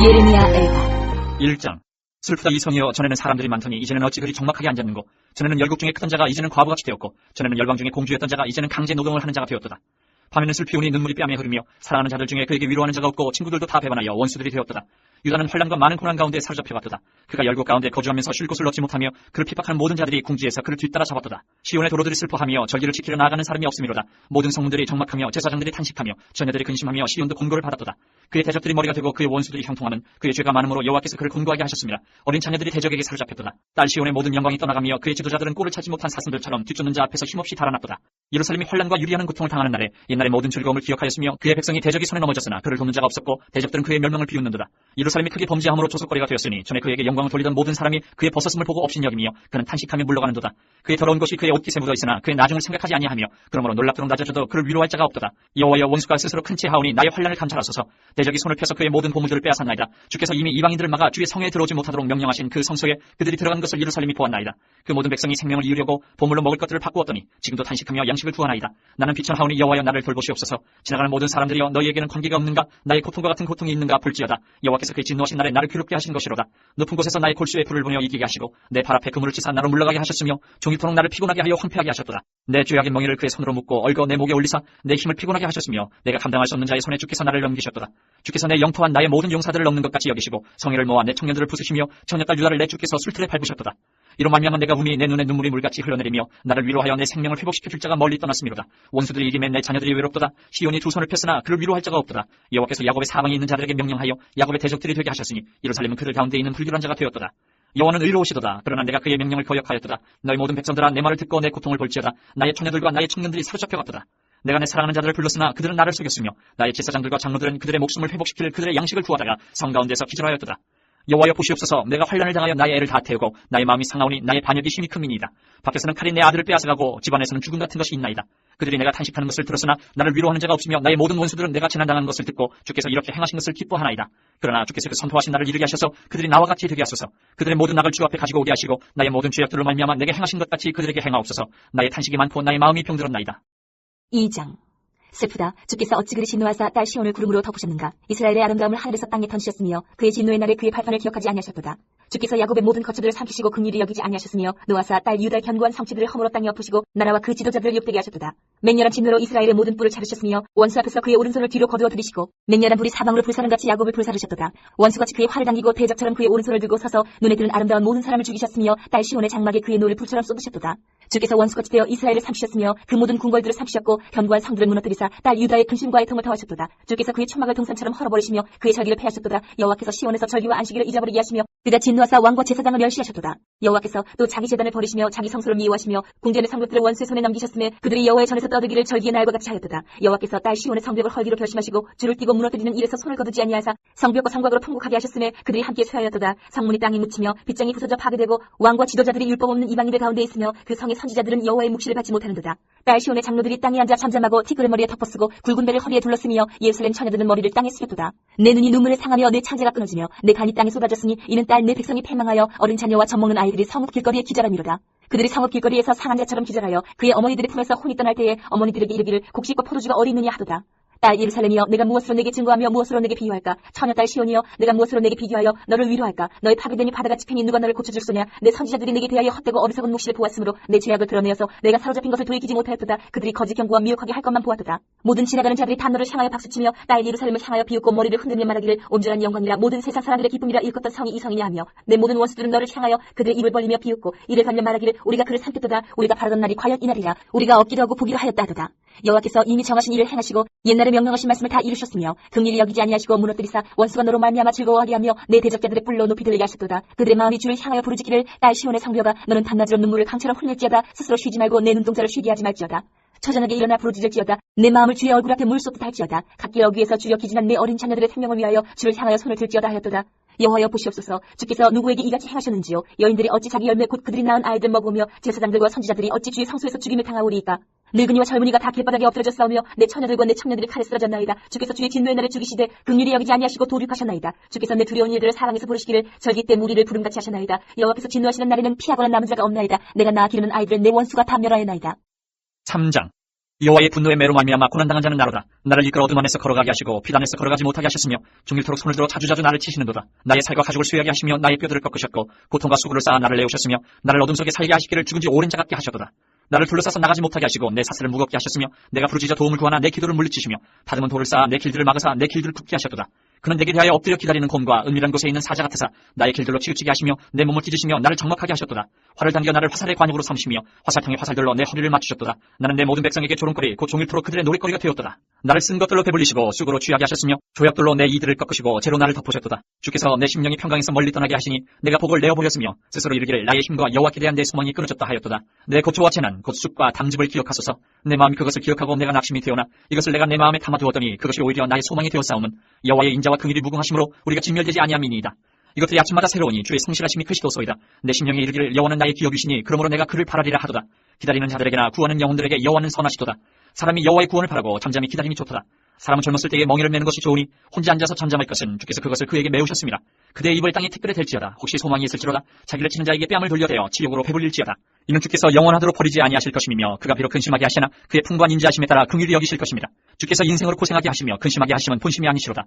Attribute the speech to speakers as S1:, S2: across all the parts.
S1: 예레미야 애가
S2: 1장. 슬프다 이성이여. 전에는 사람들이 많더니 이제는 어찌 그리 적막하게 앉았는고? 전에는 열국 중에 크던 자가 이제는 과부같이 되었고 전에는 열방 중에 공주였던 자가 이제는 강제 노동을 하는 자가 되었도다 밤에는 슬피 우니 눈물이 뺨에 흐르며 사랑하는 자들 중에 그에게 위로하는 자가 없고 친구들도 다 배반하여 원수들이 되었도다 유다는 환란과 많은 고난 가운데 사로잡혀갔도다 그가 열국 가운데 거주하면서 쉴 곳을 얻지 못하며 그를 핍박하는 모든 자들이 궁지에서 그를 뒤따라 잡았도다 시온의 도로들이 슬퍼하며 절기를 지키려 나아가는 사람이 없음이로다 모든 성문들이 적막하며 제사장들이 탄식하며 처녀들이 근심하며 시온도 곤고를 받았도다 그의 대적들이 머리가 되고 그의 원수들이 형통하는 그의 죄가 많음으로 여호와께서 그를 곤고하게 하셨습니다. 어린 자녀들이 대적에게 사로잡혔도다. 딸 시온의 모든 영광이 떠나가며 그의 지도자들은 꼴을 찾지 못한 사슴들처럼 뒤쫓는 자 앞에서 힘없이 달아났도다. 예루살렘이 환란과 유리하는 고통을 당하는 날에 옛날의 모든 즐거움을 기억하였으며 그의 백성이 대적이 손에 넘어졌으나 그를 돕는 자가 없었고 대적들은 그의 멸망을 비웃는도다. 예루살렘이 크게 범죄함으로 조속거리가 되었으니 전에 그에게 영광을 돌리던 모든 사람이 그의 벗었음을 보고 업신여기며 그는 탄식하며 물러가는도다. 그의 더러운 것이 그의 옷깃에 묻어 있으나 그의 나중을 생각하지 아니하며 그러므로 놀랍도록 낮아져도 그를 위로할 자가 없도다. 여호와여 원수가 스스로 큰 채 하오니 나의 환란을 감찰하소서. 대적이 손을 펴서 그의 모든 보물들을 빼앗았나이다. 주께서 이미 이방인들을 막아 주의 성에 들어오지 못하도록 명령하신 그 성소에 그들이 들어간 것을 예루살렘이 보았나이다. 그 모든 백성이 생명을 이으려고 보물로 먹을 것들을 바꾸었더니 지금도 탄식하며 양 식을 구하나이다. 나는 비천하오니 여호와여 나를 돌보시옵소서. 지나가는 모든 사람들이여 너희에게는 관계가 없는가? 나의 고통과 같은 고통이 있는가? 볼지어다. 여호와께서 그의 진노하신 날에 나를 괴롭게 하신 것이로다. 높은 곳에서 나의 골수에 불을 보며 이기게 하시고 내 발 앞에 그물을 치사 나로 물러가게 하셨으며 종이토록 나를 피곤하게 하여 황폐하게 하셨도다. 내 죄악의 멍에를 그의 손으로 묶고 얽어 내 목에 올리사 내 힘을 피곤하게 하셨으며 내가 감당할 수 없는 자의 손에 주께서 나를 넘기셨도다. 주께서 내 영토한 나의 모든 용사들을 넘는 것 같이 여기시고 성의를 모아 내 청년들을 부수시며 처녀딸 유다를 내 주께서 술틀에 밟으셨도다. 이로 말미암아 내가 운이 내 눈에 눈물이 물같이 흘러내리며 나를 위로하여 내 생명을 회복시켜 줄 자가 멀리 떠났음이로다. 원수들이 이김에 내 자녀들이 외롭도다. 시온이 두 손을 폈으나 그를 위로할 자가 없도다. 여호와께서 야곱의 사방에 있는 자들에게 명령하여 야곱의 대적들이 되게 하셨으니 예루살렘은 그들 가운데 있는 불길한 자가 되었도다. 여호와는 의로우시도다. 그러나 내가 그의 명령을 거역하였도다. 너희 모든 백성들아 내 말을 듣고 내 고통을 볼지어다. 나의 처녀들과 나의 청년들이 사로잡혀갔도다. 내가 내 사랑하는 자들을 불렀으나 그들은 나를 속였으며 나의 제사장들과 장로들은 그들의 목숨을 회복시킬 그들의 양식을 구하다가 성 가운데서 기절하였도다. 여호와여 보시옵소서 내가 환란을 당하여 나의 애를 다 태우고 나의 마음이 상하오니 나의 반역이 심히 큰민이다. 밖에서는 칼이 내 아들을 빼앗아가고 집안에서는 죽음 같은 것이 있나이다. 그들이 내가 탄식하는 것을 들었으나 나를 위로하는 자가 없으며 나의 모든 원수들은 내가 재난당한 것을 듣고 주께서 이렇게 행하신 것을 기뻐하나이다. 그러나 주께서 그 선포하신 나를 이르게 하셔서 그들이 나와 같이 되게 하소서. 그들의 모든 낙을 주 앞에 가지고 오게 하시고 나의 모든 죄악들로 말미암아 내게 행하신 것 같이 그들에게 행하옵소서. 나의 탄식이 많고 나의 마음이 병들었나이다.
S1: 2장 슬프다. 주께서 어찌 그리 진노하사 딸 시온을 구름으로 덮으셨는가? 이스라엘의 아름다움을 하늘에서 땅에 던지셨으며 그의 진노의 날에 그의 발판을 기억하지 아니하셨도다. 주께서 야곱의 모든 거처들을 삼키시고 긍휼히 여기지 아니하셨으며 노아사 딸 유다의 견고한 성취들을 허물어 땅에 엎으시고 나라와 그 지도자들을 욕되게 하셨도다. 맹렬한 진노로 이스라엘의 모든 뿔을 자르셨으며 원수 앞에서 그의 오른손을 뒤로 거두어 들이시고 맹렬한 불이 사방으로 불사른같이 야곱을 불사르셨도다. 원수같이 그의 활을 당기고 대적처럼 그의 오른손을 들고 서서 눈에 띄는 아름다운 모든 사람을 죽이셨으며 딸 시온의 장막에 그의 노를 불처럼 쏟으셨도다. 주께서 원수같이 되어 이스라엘을 삼키셨으며 그 모든 궁궐들을 삼키셨고 견고한 성들을 무너뜨리사 딸 유다의 근심과 애통을 더하셨도다. 주께서 그의 천막을 동산처럼 헐어버리시며 그의 절기를 폐하셨도다. 여호와께서 시온에서 절기와 안식일을 잊어버리게 하시며 그가 진노하사 왕과 제사장을 멸시하셨도다. 여호와께서 또 자기 재단을 버리시며 자기 성소를 미워하시며 궁전의 성벽들을 원수의 손에 넘기셨음에 그들이 여호와의 전에서 떠들기를 절기의 날과 같이 하였도다. 여호와께서 딸 시온의 성벽을 헐기로 결심하시고 줄을 띠고 무너뜨리는 일에서 손을 거두지 아니하사 성벽과 성곽으로 통곡하게 하셨음에 그들이 함께 쇠하였도다. 성문이 땅에 묻히며 빗장이 부서져 파괴되고 왕과 지도자들이 율법 없는 이방인들 가운데 있으며 그 성의 선지자들은 여호와의 묵시를 받지 못하는도다. 딸 시온의 장로들이 땅에 앉아 잠잠하고 티끌을 머리에 덮어쓰고 굵은 배를 허리에 둘러쓰며 예루살렘 처녀들은 머리를 땅에 숙였도다. 내 눈이 눈물을 상하며 내 창자가 끊어지며 내 간이 땅에 쏟아졌으니 이는 딸 내 백성이 패망하여 어린 자녀와 젖먹는 아이들이 성읍 길거리에 기절함이로다. 그들이 성읍 길거리에서 상한 자처럼 기절하여 그의 어머니들의 품에서 혼이 떠날 때에 어머니들에게 이르기를 곡식과 포도주가 어디 있느냐 하도다. 딸 예루살렘이여 내가 무엇으로 내게 증거하며 무엇으로 내게 비유할까? 처녀 딸 시온이여 내가 무엇으로 내게 비교하여 너를 위로할까? 너의 파괴되니 바다같이 팽이 누가 너를 고쳐줄 소냐? 내 선지자들이 내게 대하여 헛되고 어리석은 묵시를 보았으므로 내 죄악을 드러내어서 내가 사로잡힌 것을 돌이키지 못하였도다. 그들이 거짓 경고와 미혹하게 할 것만 보았도다 모든 지나가는 자들이 다 너를 향하여 박수치며 딸 예루살렘을 향하여 비웃고 머리를 흔들며 말하기를 온전한 영광이라 모든 세상 사람들의 기쁨이라 일컫던 성이 이 성이냐 하며 내 모든 원수들은 너를 향하여 그들의 입을 벌리며 비웃고 이를 갈며 말하기를 우리가 그를 삼켰도다. 우리가 바라던 날이 과연 이 날이라 우리가 얻기도 하고 보기로 하였다 하도다. 여호와께서 이미 정하신 일을 행하시고 옛날에 명령하신 말씀을 다 이루셨으며 긍일이 여기지 아니하시고 무너뜨리사 원수가 너로 말미암아 즐거워하게 하며 내 대적자들의 뿔로 높이 들리게 하셨도다. 그들의 마음이 주를 향하여 부르짖기를 딸 시온의 성벽아 너는 밤낮으로 눈물을 강처럼 흘릴지어다. 스스로 쉬지 말고 내 눈동자를 쉬게 하지 말지어다 처전하게 일어나 부르짖을지어다 내 마음을 주의 얼굴 앞에 물 쏟듯 할지어다 각기 여기에서 주여 기진한 내 어린 자녀들의 생명을 위하여 주를 향하여 손을 들지어다 하였도다 여호와여 보시옵소서 주께서 누구에게 이같이 행하셨는지요 여인들이 어찌 자기 열매 곧 그들이 낳은 아이들 먹으며 제사장들과 선지자들이 어찌 주의 성소에서 죽임을 당하오리이까 늙은이와 젊은이가 다 길바닥에 엎드려져 싸우며 내 처녀들과 내 청년들이 칼에 쓰러졌나이다. 주께서 주의 진노의 날에 죽이시되 극률이 여기지 아니하시고 도륙하셨나이다. 주께서 내 두려운 일들을 사랑해서 부르시기를 절기 때 무리를 부름같이 하셨나이다. 여호와께서 진노하시는 날에는 피하거나 남은 자가 없나이다. 내가 낳아 기르는 아이들은 내 원수가 다 멸하였나이다.
S2: 3장 여호와의 분노의 매로 말미암아 고난당한 자는 나로다. 나를 이끌어 어둠 안에서 걸어가게 하시고 빛 안에서 걸어가지 못하게 하셨으며 종일토록 손을 들어 자주자주 나를 치시는도다. 나의 살과 가죽을 수여하게 하시며 나의 뼈들을 꺾으셨고 고통과 수고를 쌓아 나를 내오셨으며 나를 어둠 속에 살게 하시기를 죽은 지 오랜 자 같게 하셨도다. 나를 둘러싸서 나가지 못하게 하시고 내 사슬을 무겁게 하셨으며 내가 부르짖어 도움을 구하나 내 기도를 물리치시며 다듬은 돌을 쌓아 내 길들을 막으사 내 길들을 굽게 하셨도다. 그는 내게 대하여 엎드려 기다리는 곰과 은밀한 곳에 있는 사자 같으사 나의 길들로 치우치게 하시며 내 몸을 찢으시며 나를 적막하게 하셨도다. 활을 당겨 나를 화살의 관역으로 삼으시며 화살통에 화살들로 내 허리를 맞추셨도다. 나는 내 모든 백성에게 조롱거리 곧 종일토록 그들의 노랫거리가 되었도다. 나를 쓴 것들로 배불리시고 쑥으로 취하게 하셨으며 조약돌로 내 이들을 꺾으시고 재로 나를 덮으셨도다. 주께서 내 심령이 평강에서 멀리 떠나게 하시니 내가 복을 내어버렸으며 스스로 이르기를 나의 힘과 여호와께 대한 내 소망이 끊어졌다 하였도다. 내 고초와 재난 곧 쑥과 담즙을 기억하소서. 내 마음이 그것을 기억하고 내가 낙심이 되오나 이것을 내가 내 마음에 담아두었더니 그것이 오히려 나의 소망이 되었사오면 여호와의 인자 와 긍휼이 무궁하심으로 우리가 진멸되지 아니함이니이다. 이것들이 아침마다 새로우니 주의 성실하심이 크시도소이다. 내 심령에 이르기를 여호와는 나의 기업이시니 그러므로 내가 그를 바라리라 하도다. 기다리는 자들에게나 구하는 영혼들에게 여호와는 선하시도다. 사람이 여호와의 구원을 바라고 잠잠히 기다림이 좋도다. 사람은 젊었을 때에 멍에를 매는 것이 좋으니 혼자 앉아서 잠잠할 것은 주께서 그것을 그에게 메우셨습니다. 그대의 입을 땅에 티끌에 댈지어다. 혹시 소망이 있을지로다. 자기를 치는 자에게 뺨을 돌려대어 치욕으로 배불릴지어다. 이는 주께서 영원하도록 버리지 아니하실 것임이며 그가 비록 근심하게 하시나 그의 풍부한 인자하심에 따라 긍휼히 여기실 것입니다. 주께서 인생으로 고생하게 하시며 근심하게 하심은 본심이 아니시로다.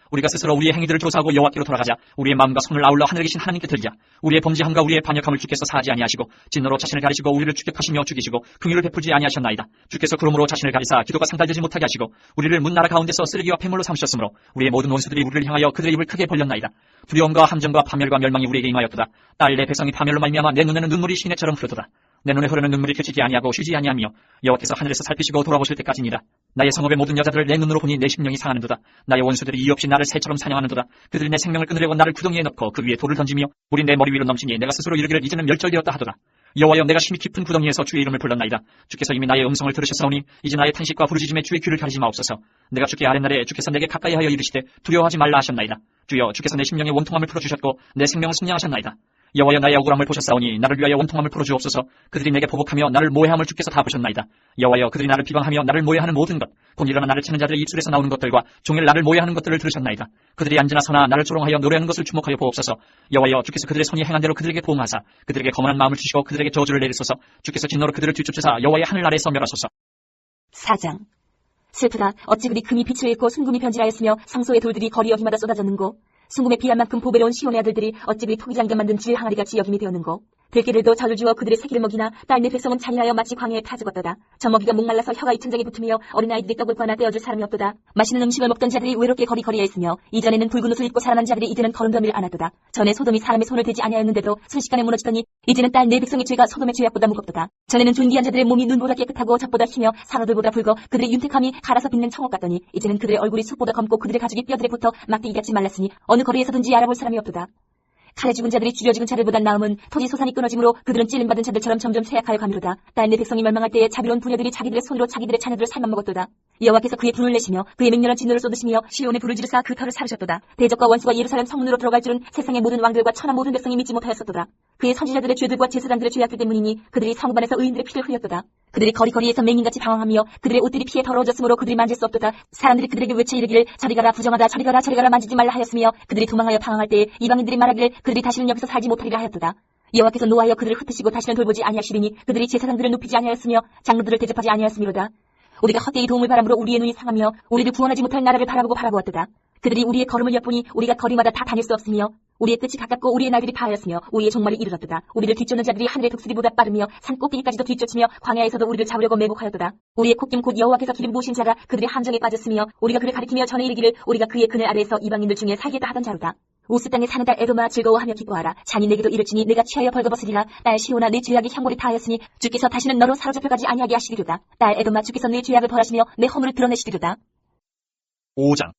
S2: 우리가 스스로 우리의 행위들을 조사하고 여호와께로 돌아가자. 우리의 마음과 손을 아울러 하늘에 계신 하나님께 들자. 우리의 범죄함과 우리의 반역함을 주께서 사하지 아니하시고 진노로 자신을 가리시고 우리를 추격하시며 죽이시고 긍휼을 베풀지 아니하셨나이다. 주께서 그러므로 자신을 가리사 기도가 상달되지 못하게 하시고 우리를 문나라 가운데서 쓰레기와 폐물로 삼으셨으므로 우리의 모든 원수들이 우리를 향하여 그들의 입을 크게 벌렸나이다. 두려움과 함정과 파멸과 멸망이 우리에게 임하였도다. 딸내 백성이 파멸로 말미암아 내 눈에는 눈물이 시내처럼 흐르도다. 내 눈에 흐르는 눈물이 그치지 아니하고 쉬지 아니하며 여호와께서 하늘에서 살피시고 돌아보실 때까지니라. 나의 성읍의 모든 여자들을 내 눈으로 보니 내 심령이 상하는도다. 나의 원수들이 이유 없이 나를 새처럼 사냥하는도다. 그들이 내 생명을 끊으려고 나를 구덩이에 넣고 그 위에 돌을 던지며 우리 내 머리 위로 넘치니 내가 스스로 이르기를 이제는 멸절되었다 하도다. 여호와여 내가 심히 깊은 구덩이에서 주의 이름을 불렀나이다. 주께서 이미 나의 음성을 들으셨사오니 이제 나의 탄식과 부르짖음에 주의 귀를 가리지 마옵소서. 내가 주께 아랫날에 주께서 내게 가까이 하여 이르시되 두려워하지 말라 하셨나이다. 주여 주께서 내 심령의 원통함을 풀어주셨고 내 생명을 승량하셨나이다. 여호와여 나의 억울함을 보셨사오니 나를 위하여 원통함을 풀어주옵소서. 그들이 내게 보복하며 나를 모해함을 주께서 다 보셨나이다. 여호와여 그들이 나를 비방하며 나를 모해하는 모든 것, 곧 일어나 나를 치는 자들의 입술에서 나오는 것들과 종일 나를 모해하는 것들을 들으셨나이다. 그들이 앉으나 서나 나를 조롱하여 노래하는 것을 주목하여 보옵소서. 여호와여 주께서 그들의 손이 행한 대로 그들에게 보응하사 그들에게 거만한 마음을 주시고 그들에게 저주를 내리소서. 주께서 진노로 그들을 뒤쫓으사 여호와의 하늘 아래에서 멸하소서.
S1: 사장 슬프다. 어찌 그리 금이 빛을 잃고 순금이 변질하였으며 상소의 돌들이 거리 여기마다 쏟아졌는고. 순금에 비한 만큼 보배로운 시온의 아들들이 어찌 그리 토기장전 만든 질 항아리같이 여김이 되었는고. 들기를도 저를 주어 그들의 새끼를 먹이나 딸내 백성은 잔인하여 마치 광야에 타 죽었도다. 저 먹이가 목말라서 혀가 이천장에 붙으며 어린아이들이 떡을 구하나 떼어줄 사람이 없도다. 맛있는 음식을 먹던 자들이 외롭게 거리거리에 있으며 이전에는 붉은 옷을 입고 살아난 자들이 이제는 걸음더미를 안 하도다. 전에 소돔이 사람의 손을 대지 아니하였는데도 순식간에 무너지더니 이제는 딸내 백성의 죄가 소돔의 죄악보다 무겁도다. 전에는 존귀한 자들의 몸이 눈보다 깨끗하고 젖보다 희며 산호들보다 붉어 그들의 윤택함이 갈아서 빛낸 청옥 같더니 이제는 그들의 얼굴이 숯보다 검고 그들의 가죽이 뼈들에 붙어 막대기같이 말랐으니 어느 거리에서든지 알아볼 사람이 없도다. 칼에 죽은 자들이 줄여 죽은 자들보단 나음은 토지 소산이 끊어짐으로 그들은 찔림받은 자들처럼 점점 쇠약하여 가미로다. 딸내 백성이 멸망할 때에 자비로운 부녀들이 자기들의 손으로 자기들의 자녀들을 삶아먹었도다. 여호와께서 그의 분을 내시며 그의 맹렬한 진노를 쏟으시며 시온의 불을 지르사 그 털을 사르셨도다. 대적과 원수가 예루살렘 성문으로 들어갈 줄은 세상의 모든 왕들과 천하 모든 백성이 믿지 못하였었도다. 그의 선지자들의 죄들과 제사장들의 죄악들 때문이니 그들이 성관에서 의인들의 피를 흘렸도다. 그들이 거리거리에서 맹인같이 방황하며 그들의 옷들이 피에 더러워졌으므로 그들이 만질 수 없도다. 사람들이 그들에게 외쳐 이르기를 저리 가라 부정하다 저리 가라 저리 가라 만지지 말라 하였으며 그들이 도망하여 방황할 때에 이방인들이 말하기를 그들이 다시는 여기서 살지 못하리라 하였도다. 여호와께서 노하여 그들을 흩으시고 다시는 돌보지 아니하시리니 그들이 제사장들을 높이지 아니하였으며 장로들을 대접하지 아니하였음이로다. 우리가 헛되이 도움을 바람으로 우리의 눈이 상하며 우리를 구원하지 못할 나라를 바라보고 바라보았도다. 그들이 우리의 걸음을 엿보니 우리가 거리마다 다 다닐 수 없으며 우리의 끝이 가깝고 우리의 날들이 파하였으며 우리의 종말이 이르렀도다. 우리를 뒤쫓는 자들이 하늘의 독수리보다 빠르며 산 꼭대기까지도 뒤쫓으며 광야에서도 우리를 잡으려고 매복하였도다. 우리의 콧김 곧 여호와께서 기름 부으신 자가 그들의 함정에 빠졌으며 우리가 그를 가리키며 전에 이르기를 우리가 그의 그늘 아래에서 이방인들 중에 살겠다 하던 자로다. 우스 땅에 사는 딸 에도마 즐거워하며 기뻐하라. 잔이 내게도 이르지니 내가 취하여 벌거벗으리라. 딸 시오나 내 죄악이 형골이 다하였으니 주께서 다시는 너로 사로잡혀가지 아니하게 하시리로다. 딸 에도마 주께서 내 죄악을 벌하시며 내 허물을 드러내시리로다.
S2: 5장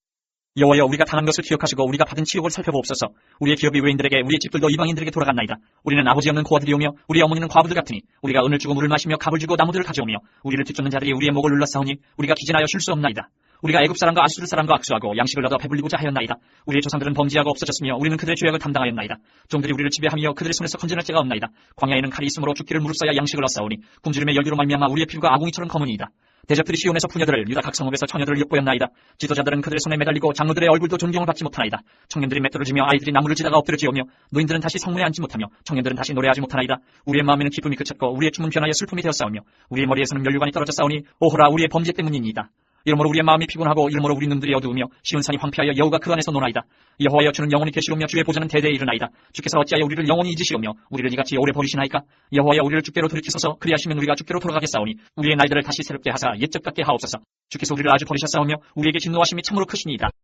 S2: 여호와여 우리가 당한 것을 기억하시고 우리가 받은 치욕을 살펴보옵소서. 우리의 기업이 외인들에게 우리의 집들도 이방인들에게 돌아갔나이다. 우리는 아버지 없는 고아들이오며 우리의 어머니는 과부들 같으니 우리가 은을 주고 물을 마시며 갑을 주고 나무들을 가져오며 우리를 뒤쫓는 자들이 우리의 목을 눌러싸우니 우리가 기진하여 쉴 수 없나이다. 우리가 애굽 사람과 아수르 사람과 악수하고 양식을 얻어 배불리고자 하였나이다. 우리의 조상들은 범죄하고 없어졌으며 우리는 그들의 죄악을 담당하였나이다. 종들이 우리를 지배하며 그들의 손에서 건져낼 자가 없나이다. 광야에는 칼이 있으므로 죽기를 무릅써야 양식을 얻사오니 굶주림의 열기로 말미암아 우리의 피부가 아궁이처럼 검으니이다. 대적들이 시온에서 부녀들을 유다 각 성읍에서 처녀들을 욕보였나이다. 지도자들은 그들의 손에 매달리고 장로들의 얼굴도 존경을 받지 못하나이다. 청년들이 맷돌을 지며 아이들이 나무를 지다가 엎드려 지오며 노인들은 다시 성문에 앉지 못하며 청년들은 다시 노래하지 못하나이다. 우리의 마음에는 기쁨이 그쳤고 우리의 춤은 변하여 슬픔이 되었사오며 우리의 머리에서는 멸류관이 떨어져 싸우니 오호라 우리의 범죄 때문이니이다. 이러므로 우리의 마음이 피곤하고 이러므로 우리 눈들이 어두우며 시온 산이 황폐하여 여호가 그 안에서 노나이다. 여호와여 주는 영원히 계시오며 주의 보좌는 대대에 이르나이다. 주께서 어찌하여 우리를 영원히 잊으시오며 우리를 이같이 오래 버리시나이까? 여호와여 우리를 주께로 돌이키소서 그리하시면 우리가 주께로 돌아가겠사오니 우리의 날들을 다시 새롭게 하사 옛적 같게 하옵소서. 주께서 우리를 아주 버리셨사오며 우리에게 진노하심이 참으로 크시니이다.